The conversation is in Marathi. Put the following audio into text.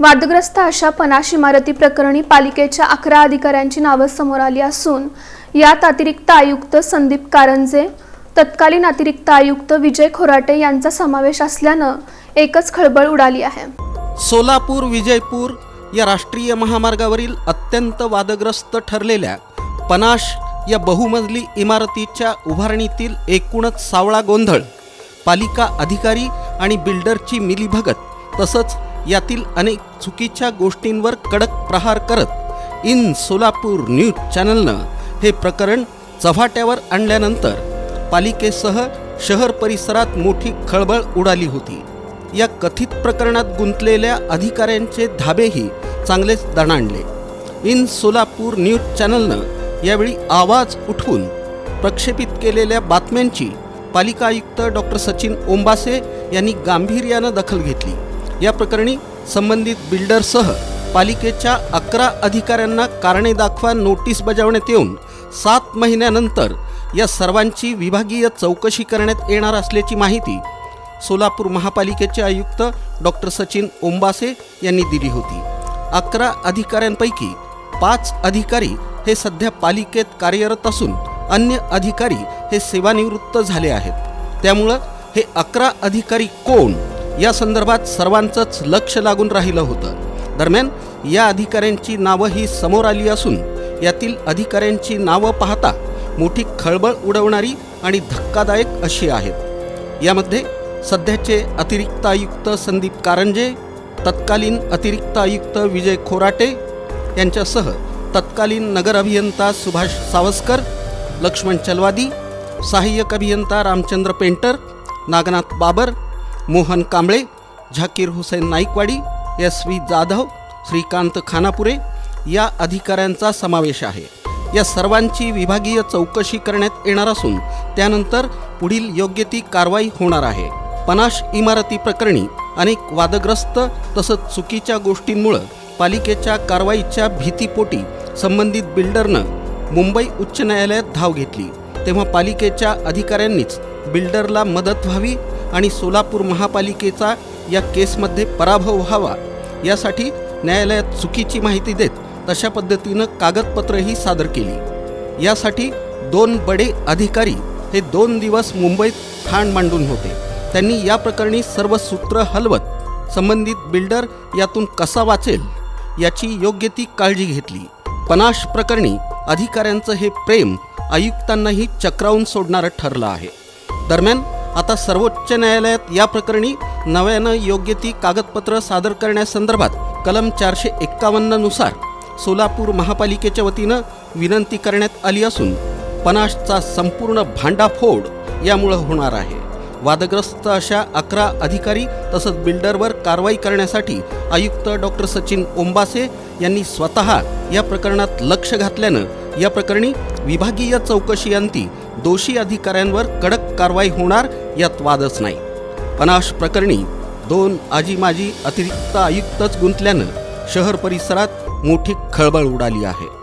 वादग्रस्त अशा पनाश इमारती प्रकरणी पालिकेच्या अकरा अधिकाऱ्यांची नावं समोर आली असून यात अतिरिक्त आयुक्त संदीप कारंजे तत्कालीन अतिरिक्त आयुक्त विजय खोराटे यांचा समावेश असल्यानं एकच खळबळ उडाली आहे. सोलापूर विजयपूर या राष्ट्रीय महामार्गावरील अत्यंत वादग्रस्त ठरलेल्या पनाश या बहुमजली इमारतीच्या उभारणीतील एकूणच सावळा गोंधळ पालिका अधिकारी आणि बिल्डरची मिलीभगत तसंच यातील अनेक चुकीच्या गोष्टींवर कडक प्रहार करत इन सोलापूर न्यूज चॅनलनं हे प्रकरण चव्हाट्यावर आणल्यानंतर पालिकेसह शहर परिसरात मोठी खळबळ उडाली होती. या कथित प्रकरणात गुंतलेल्या अधिकाऱ्यांचे धाबेही चांगलेच दणाणले. इन सोलापूर न्यूज चॅनलनं यावेळी आवाज उठवून प्रक्षेपित केलेल्या बातम्यांची पालिका आयुक्त डॉक्टर सचिन ओंबासे यांनी गांभीर्यानं दखल घेतली. या प्रकरणी संबंधित बिल्डरसह पालिकेच्या अकरा अधिकाऱ्यांना कारणे दाखवा नोटीस बजावण्यात येऊन सात महिन्यानंतर या सर्वांची विभागीय चौकशी करण्यात येणार असल्याची माहिती सोलापूर महापालिकेचे आयुक्त डॉक्टर सचिन ओंबासे यांनी दिली होती. अकरा अधिकाऱ्यांपैकी पाच अधिकारी हे सध्या पालिकेत कार्यरत असून अन्य अधिकारी हे सेवानिवृत्त झाले आहेत. त्यामुळं हे अकरा अधिकारी कोण? या संदर्भात सर्वांचंच लक्ष लागून राहिलं होतं. दरम्यान या अधिकाऱ्यांची नावं ही समोर आली असून यातील अधिकाऱ्यांची नावं पाहता मोठी खळबळ उडवणारी आणि धक्कादायक अशी आहेत. यामध्ये सध्याचे अतिरिक्त आयुक्त संदीप कारंजे तत्कालीन अतिरिक्त आयुक्त विजय खोराटे यांच्यासह तत्कालीन नगर अभियंता सुभाष सावस्कर लक्ष्मण चलवादी सहाय्यक अभियंता Ramchandra Painter Nagnath Babar Mohan Kamble Zakir Hussain Naikwadi S V Jadhav Shrikant Khanapure या अधिकाऱ्यांचा समावेश आहे. या सर्वांची विभागीय चौकशी करण्यात येणार असून त्यानंतर पुढील योग्य ती कारवाई होणार आहे. पनाश इमारती प्रकरणी अनेक वादग्रस्त तसंच चुकीच्या गोष्टींमुळं पालिकेच्या कारवाईच्या भीतीपोटी संबंधित बिल्डरनं मुंबई उच्च न्यायालयात धाव घेतली. तेव्हा पालिकेच्या अधिकाऱ्यांनीच बिल्डरला मदत व्हावी आणि सोलापूर महापालिकेचा या केसमध्ये पराभव व्हावा यासाठी न्यायालयात चुकीची माहिती देत तशा पद्धतीनं कागदपत्रही सादर केली. यासाठी दोन बडे अधिकारी हे दोन दिवस मुंबईत ठाण मांडून होते. त्यांनी या प्रकरणी सर्व सूत्र हलवत संबंधित बिल्डर यातून कसा वाचेल याची योग्य ती काळजी घेतली. पनाश प्रकरणी अधिकाऱ्यांचं हे प्रेम आयुक्तांनाही चक्रावून सोडणारं ठरलं आहे. दरम्यान आता सर्वोच्च न्यायालयात या प्रकरणी नव्यानं योग्य ती कागदपत्र सादर करण्यासंदर्भात कलम चारशे एक्कावन्ननुसार सोलापूर महापालिकेच्या वतीनं विनंती करण्यात आली असून पनाशचा संपूर्ण भांडाफोड यामुळं होणार आहे. वादग्रस्त अशा अकरा अधिकारी तसंच बिल्डरवर कारवाई करण्यासाठी आयुक्त डॉक्टर सचिन ओंबासे यांनी स्वतः या प्रकरणात लक्ष घातल्यानं या प्रकरणी विभागीय चौकशी अंती दोषी अधिकाऱ्यांवर कडक कारवाई होणार यात वादच नाही. पनाश प्रकरणी दोन आजी माजी अतिरिक्त आयुक्तच गुंतल्यानं शहर परिसरात मोठी खळबळ उडाली आहे.